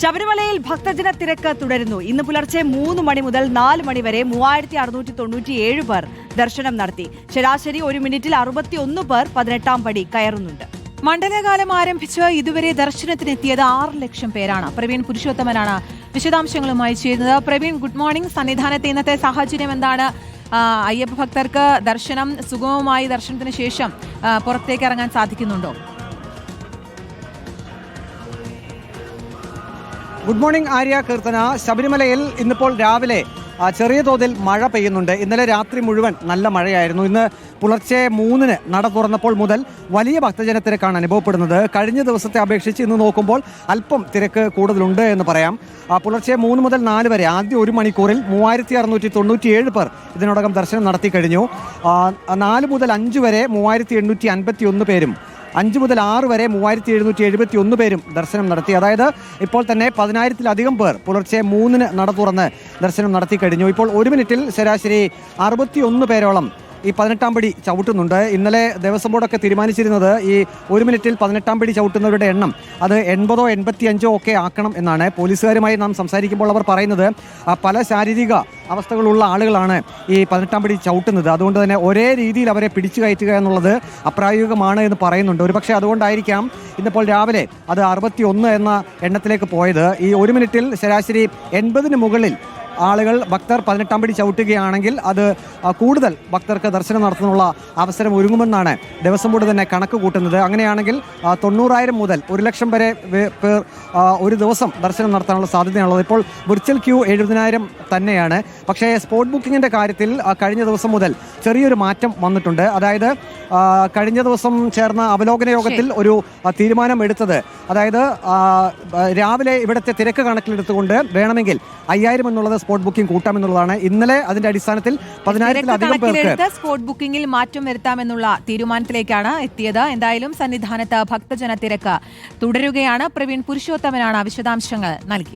ശബരിമലയിൽ ഭക്തജന തിരക്ക് തുടരുന്നു. ഇന്ന് പുലർച്ചെ മൂന്ന് മണി മുതൽ നാല് മണി വരെ മൂവായിരത്തി അറുന്നൂറ്റി തൊണ്ണൂറ്റിയേഴ് പേർ ദർശനം നടത്തി. ശരാശരി ഒരു മിനിറ്റിൽ അറുപത്തിയൊന്ന് പേർ പതിനെട്ടാം പടി കയറുന്നുണ്ട്. മണ്ഡലകാലം ആരംഭിച്ച് ഇതുവരെ ദർശനത്തിനെത്തിയത് ആറ് ലക്ഷം പേരാണ്. പ്രവീൺ പുരുഷോത്തമനാണ് വിശദാംശങ്ങളുമായി ചെയ്യുന്നത് പ്രവീൺ ഗുഡ് മോർണിംഗ് സന്നിധാനത്തെ ഇന്നത്തെ സാഹചര്യം എന്താണ്? അയ്യപ്പ ഭക്തർക്ക് ദർശനം സുഗമമായി ദർശനത്തിന് ശേഷം പുറത്തേക്ക് ഇറങ്ങാൻ സാധിക്കുന്നുണ്ടോ? Good morning Arya Keerthana. ശബരിമലയിൽ ഇന്നിപ്പോൾ രാവിലെ ചെറിയ തോതിൽ മഴ പെയ്യുന്നുണ്ട്. ഇന്നലെ രാത്രി മുഴുവൻ നല്ല മഴയായിരുന്നു. ഇന്ന് പുലർച്ചെ മൂന്നിന് നട തുറന്നപ്പോൾ മുതൽ വലിയ ഭക്തജന തിരക്കാണ് അനുഭവപ്പെടുന്നത്. കഴിഞ്ഞ ദിവസത്തെ അപേക്ഷിച്ച് ഇന്ന് നോക്കുമ്പോൾ അല്പം തിരക്ക് കൂടുതലുണ്ട് എന്ന് പറയാം. പുലർച്ചെ മൂന്ന് മുതൽ നാല് വരെ ആദ്യ ഒരു മണിക്കൂറിൽ മൂവായിരത്തി അറുന്നൂറ്റി തൊണ്ണൂറ്റിയേഴ് പേർ ഇതിനോടകം ദർശനം നടത്തി കഴിഞ്ഞു. നാല് മുതൽ അഞ്ച് വരെ മൂവായിരത്തി എണ്ണൂറ്റി അൻപത്തി ഒന്ന് പേരും അഞ്ച് മുതൽ ആറ് വരെ മൂവായിരത്തി എഴുന്നൂറ്റി എഴുപത്തി ഒന്ന് പേരും ദർശനം നടത്തി. അതായത് ഇപ്പോൾ തന്നെ പതിനായിരത്തിലധികം പേർ പുലർച്ചെ മൂന്നിന് നട തുറന്ന് ദർശനം നടത്തി കഴിഞ്ഞു. ഇപ്പോൾ ഒരു മിനിറ്റിൽ ശരാശരി അറുപത്തി ഒന്ന് പേരോളം ഈ പതിനെട്ടാം പടി ചവിട്ടുന്നുണ്ട്. ഇന്നലെ ദേവസ്വം ബോർഡൊക്കെ തീരുമാനിച്ചിരുന്നത് ഈ ഒരു മിനിറ്റിൽ പതിനെട്ടാം പടി ചവിട്ടുന്നവരുടെ എണ്ണം അത് എൺപതോ എൺപത്തി അഞ്ചോ ഒക്കെ ആക്കണം എന്നാണ് പോലീസുകാരുമായി നാം സംസാരിക്കുമ്പോൾ അവർ പറയുന്നത്. പല ശാരീരിക അവസ്ഥകളുള്ള ആളുകളാണ് ഈ പതിനെട്ടാം പടി ചവിട്ടുന്നത്. അതുകൊണ്ട് തന്നെ ഒരേ രീതിയിൽ അവരെ പിടിച്ചു കയറ്റുക എന്നുള്ളത് അപ്രായോഗികമാണ് എന്ന് പറയുന്നുണ്ട്. ഒരുപക്ഷെ അതുകൊണ്ടായിരിക്കാം ഇന്നിപ്പോൾ രാവിലെ അത് അറുപത്തി ഒന്ന് എന്ന എണ്ണത്തിലേക്ക് പോയത്. ഈ ഒരു മിനിറ്റിൽ ശരാശരി എൺപതിന് മുകളിൽ ആളുകൾ ഭക്തർ പതിനെട്ടാം പടി ചവിട്ടുകയാണെങ്കിൽ അത് കൂടുതൽ ഭക്തർക്ക് ദർശനം നടത്തുന്നുള്ള അവസരം ഒരുങ്ങുമെന്നാണ് ദേവസ്വം ബോർഡ് തന്നെ കണക്ക് കൂട്ടുന്നത്. അങ്ങനെയാണെങ്കിൽ തൊണ്ണൂറായിരം മുതൽ ഒരു ലക്ഷം വരെ പേർ ഒരു ദിവസം ദർശനം നടത്താനുള്ള സാധ്യതയാണുള്ളത് ഇപ്പോൾ വിർച്വൽ ക്യൂ എഴുപതിനായിരം തന്നെയാണ്. പക്ഷേ സ്പോട്ട് ബുക്കിങ്ങിന്റെ കാര്യത്തിൽ കഴിഞ്ഞ ദിവസം മുതൽ ചെറിയൊരു മാറ്റം വന്നിട്ടുണ്ട്. അതായത് കഴിഞ്ഞ ദിവസം ചേർന്ന അവലോകന യോഗത്തിൽ ഒരു തീരുമാനം എടുത്തത് അതായത് രാവിലെ ഇവിടുത്തെ തിരക്ക് കണക്കിലെടുത്തുകൊണ്ട് വേണമെങ്കിൽ അയ്യായിരം എന്നുള്ളത് സ്പോട്ട് ബുക്കിംഗ് കൂട്ടാമെന്നുള്ളതാണ്. ഇന്നലെ അതിന്റെ അടിസ്ഥാനത്തിൽ പതിനായിരത്തിലധികം പേർക്ക് സ്പോട്ട് ബുക്കിംഗിൽ മാറ്റം വരുത്താമെന്നുള്ള തീരുമാനത്തിലേക്കാണ് എത്തിയത്. എന്തായാലും സന്നിധാനത്ത് ഭക്തജന തിരക്ക് തുടരുകയാണ്. പ്രവീൺ പുരുഷോത്തമനാണ് വിശദാംശങ്ങൾ നൽകി.